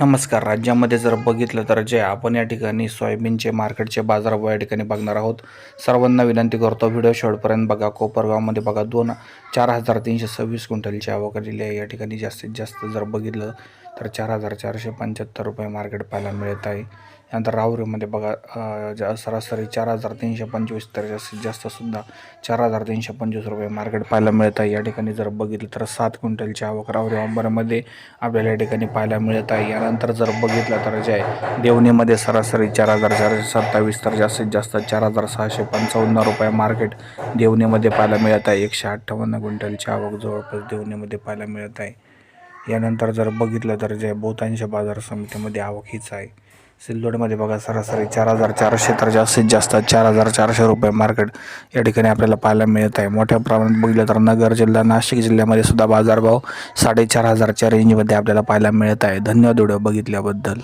नमस्कार. राज्यामध्ये जर बघितलं तर जे आपण या ठिकाणी सोयाबीनचे मार्केटचे बाजारभाव या ठिकाणी बघणार आहोत सर्वांना विनंती करतो व्हिडिओ शेवटपर्यंत बघा. कोपरगावमध्ये बघा दोन चार हजार तीनशे सव्वीस क्विंटलची आवक आलेली आहे. या ठिकाणी जास्तीत जास्त जर बघितलं तर चार हजार चारशे पंच्याहत्तर रुपये मार्केट पाहायला मिळत आहे. यानंतर राहुरीमध्ये बघा ज्या सरासरी चार हजार तीनशे पंचवीस तर जास्तीत जास्तसुद्धा चार हजार तीनशे पंचवीस रुपये मार्केट पाहायला मिळत आहे. या ठिकाणी जर बघितलं तर सात क्विंटलची आवक राहुरी अंबरमध्ये आपल्याला या ठिकाणी पाहायला मिळत आहे. यानंतर जर बघितलं तर जे आहे देवणीमध्ये सरासरी चार हजार चारशे सत्तावीस तर जास्तीत जास्त चार हजार सहाशे पंचावन्न रुपये मार्केट देवणीमध्ये पाहायला मिळत आहे. एकशे अठ्ठावन्न क्विंटलची आवक जवळपास देवणीमध्ये पाहायला मिळत आहे. यानंतर जर बघितलं तर जे बहुतांश बाजार समितीमध्ये आवक हीच आहे. सिल्लोडमध्ये बघा सरासरी चार हजार चारशे तर जास्तीत जास्त चार हजार चारशे रुपये मार्केट या ठिकाणी आपल्याला पाहायला मिळत आहे. मोठ्या प्रमाणात बघितलं तर नगर जिल्हा नाशिक जिल्ह्यामध्ये सुद्धा बाजारभाव साडेचार हजारच्या रेंजमध्ये आपल्याला पाहायला मिळत आहे. धन्यवाद व्हिडिओ बघितल्याबद्दल.